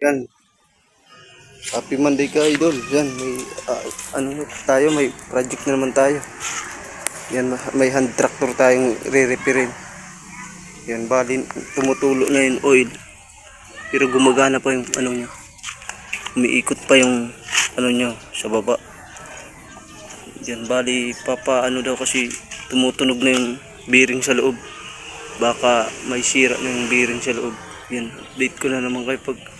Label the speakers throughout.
Speaker 1: Yan. Happy Monday ka, idol. Yan, may, ah, ano tayo, may project na naman tayo. Yan, ma- may hand tractor tayong re-repairin. Yan, bali, tumutulo na yung oil. Pero gumagana pa yung ano niya. Umiikot pa yung ano niya sa baba. Yan, bali, papa, ano daw kasi tumutunog na yung bearing sa loob. Baka may sira na yung bearing sa loob. Yan, update ko na naman kayo pag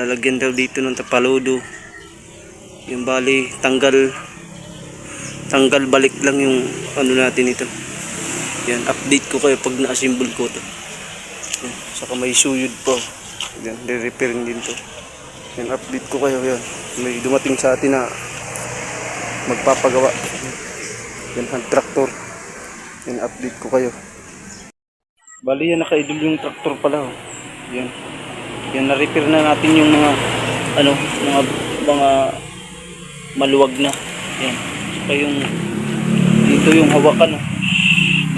Speaker 1: talagyan daw dito ng tapalodo. Yung bali, tanggal tanggal balik lang yung ano natin ito. Yan, update ko kayo pag na-assemble ko to. Yan, saka may suyod pa. Yan, re-repairing din to. Yan, update ko kayo yan. May dumating sa atin na magpapagawa. Yan, hand tractor. Yan, update ko kayo. Bali yan, naka-idol yung tractor pala. Oh. Yan. Yan, na-repair na natin yung mga, ano, mga, mga maluwag na. Yan. Saka yung, dito yung hawakan. Oh.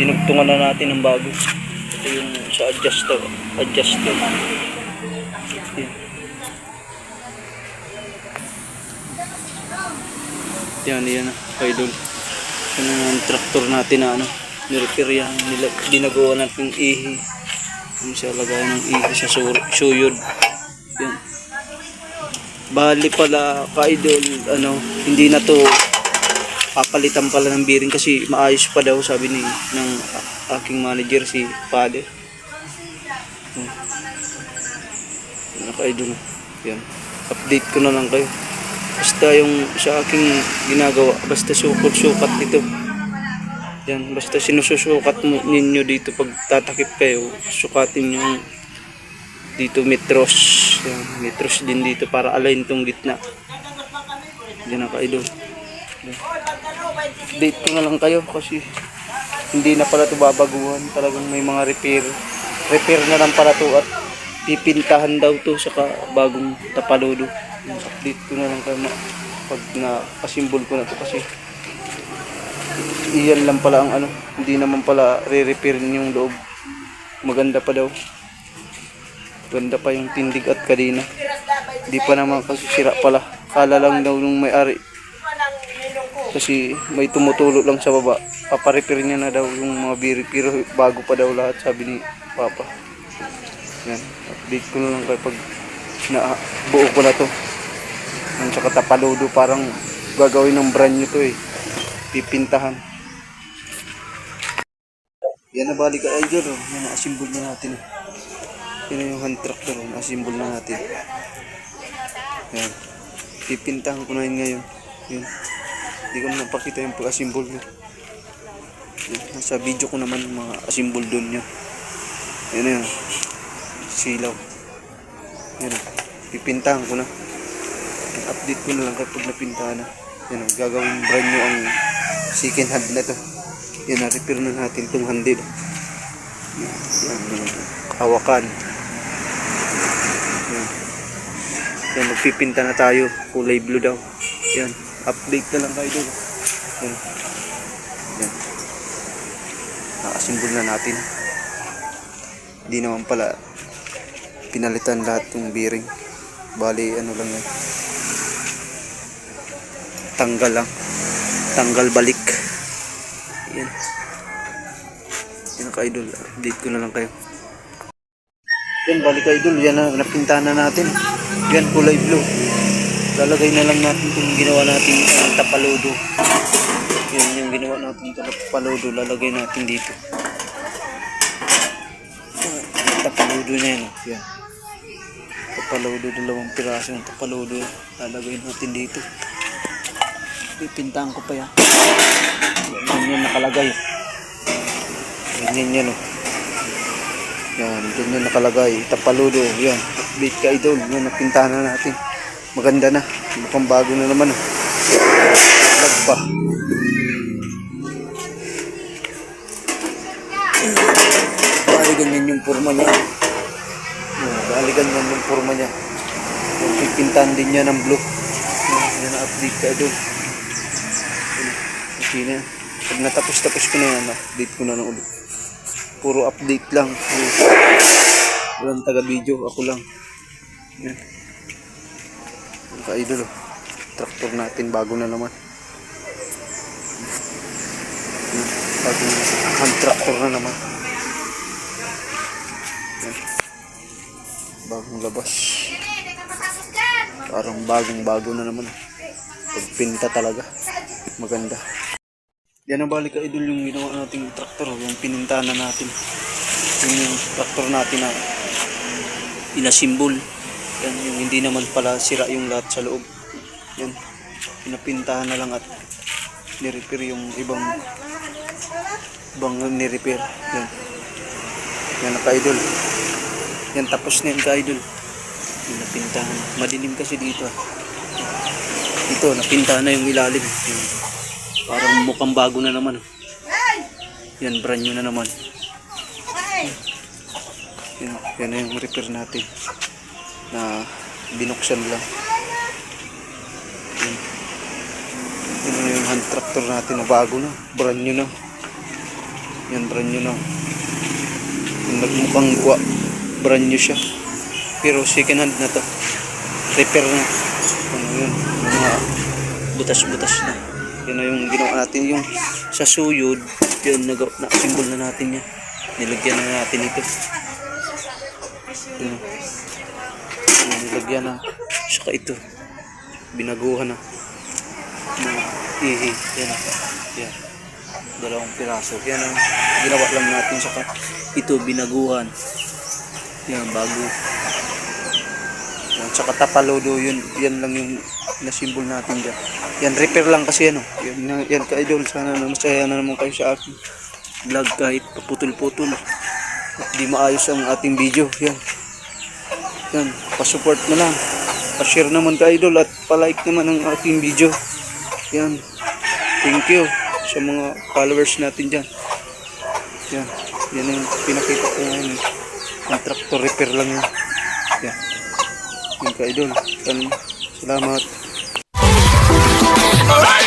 Speaker 1: Dinugtungan na natin ng bago. Ito yung sa adjuster. Adjuster. Yan. Yan, yan na, idol. Yan ang traktor natin na ano, nirepair yan. Nila, dinagawa natin ihi. Yung siya lagay ng ihi sa suyod. Yan. Bali pala, ka-idol, ano, hindi na to papalitan pala ng bearing kasi maayos pa daw sabi ni ng aking manager si Father. Hmm. Yan, ka-idol. Yan. Update ko na lang kayo. Basta yung sa aking ginagawa, basta sukot-sukat dito. Yan, basta sinususukat mo ninyo dito pag tatakip kayo, sukatin yung dito metros. Yan, metros din dito para align tong gitna. Yan ang kaidol. Yan. Update ko na lang kayo kasi hindi na pala ito babaguhan. Talagang may mga repair. Repair na lang pala to at pipintahan daw to saka bagong tapaludo. Update ko na lang kayo pag na pasimbol ko na to kasi iyan lang pala ang ano, hindi naman pala re-repairin yung loob. Maganda pa daw. Ganda pa yung tindig at kadina. Hindi pa naman kasi sira pala. Kala lang daw nung may-ari. Kasi may tumutulo lang sa baba. Paparepair niya na daw yung mga biri. Pero bago pa daw lahat sabi ni Papa. Yan. Update ko na lang kayo pag na buo ko na to. Ang saka tapaludo parang gagawin ng brand new to eh. Pipintahan. Yan na balik ka idol oh. Yan na-assemble na natin. eh. Yan na yung hand tractor oh. Na-assemble na natin. Yan. Pipintahan ko na yun ngayon. Yan. Hindi ko na napakita yung pag-assemble niya. Yan. Nasa video ko naman yung mga assemble doon niya. Yan na yan. Silaw. Yan. oh. Pipintahan ko na. Update ko na lang kapag napintahan na. Yan oh. Gagawin brand new ang second hand na to. Yan, na-repair na natin itong. Yan, yan, hawakan. Yan. Yan, magpipinta na tayo. Kulay blue daw. Yan, update na lang kayo doon. Yan. Yan. Nakasimbol na natin. Hindi naman pala pinalitan lahat ng bearing. Bali, ano lang yan. Tanggal lang. Tanggal balik. Yan. Yan ka-idol. Update ko na lang kayo. Yan, balik ka-idol. Yan na, napinta na natin. Yan, kulay blue. Lalagay na lang natin itong ginawa natin ang tapaludo. Yan, yung ginawa natin tapaludo. Lalagay natin dito. Tapaludo na yan. Yan. Tapaludo, dalawang piraso ng tapaludo. Lalagay natin dito. Pipintahan ko pa yan. Yan yan nakalagay. Ganyan yan oh. Yan, ganyan nakalagay. Tapaludo, yan. Update ka idol. Yan, napintahan na natin. Maganda na. Mukhang bago na naman oh. Lag pa. Bali ganyan yung forma niya. Bali ganyan yung forma niya. Yung pipintahan din niya ng blue. Yan update ka idol. Okay na. Pag natapos-tapos ko na yan, update ko na lang ulit. Puro update lang. Walang taga-video, ako lang. Yan. Yung ka-idol, oh. Traktor natin, bago na naman. Yan, Bagong hand tractor na naman. Yan. Bagong labas. Parang bagong bago na naman. Pagpinta talaga. Maganda. Yan ang balik ka idol yung ginawa nating traktor, yung pininta na natin. Yun yung traktor natin na inasimbol. Yan, yung hindi naman pala sira yung lahat sa loob. Yan, pinapintahan na lang at nirepair yung ibang ibang nirepair. Yan. Yan ka-idol. Yan, tapos na yung ka-idol. Yung napintahan. Madilim kasi dito. ah. Ito, napintahan na yung ilalim. Yan. Parang mukhang bago na naman. ah. Yan, brand new na naman. Yan, yan na yung repair natin na binuksan lang. Yan. Yan na yung hand tractor natin na bago na. Brand new na. Yan, brand new na. Yung nagmukhang gwa, brand new siya. Pero second hand na to. Repair na. Ano yun, yung mga butas-butas na. Yan na yung ginawa natin. Yung sa suyod, yun, nag na symbol na natin yan. Nilagyan na natin ito. Yun. Yun, nilagyan na. Saka ito. Binaguhan na. Mga ihi. Yan. Yan. Dalawang piraso. Yan ang ginawa lang natin. Saka ito binaguhan. Yan, bago. Yan, saka tapalodo, yun, yan lang yung na-symbol natin dyan. Yan, repair lang kasi. Yan, yan, yan ka-idol. Sana na masaya na naman kayo sa akin. Vlog kahit paputol-putol. At di maayos ang ating video. Yan. Yan, pa-support na lang. Pa-share naman ka-idol at pa-like naman ang ating video. Yan. Thank you sa mga followers natin dyan. Yan. Yan yung pinakita ko ngayon. Ang tractor repair lang yan. Yan. Yan ka-idol. Salamat. Alright.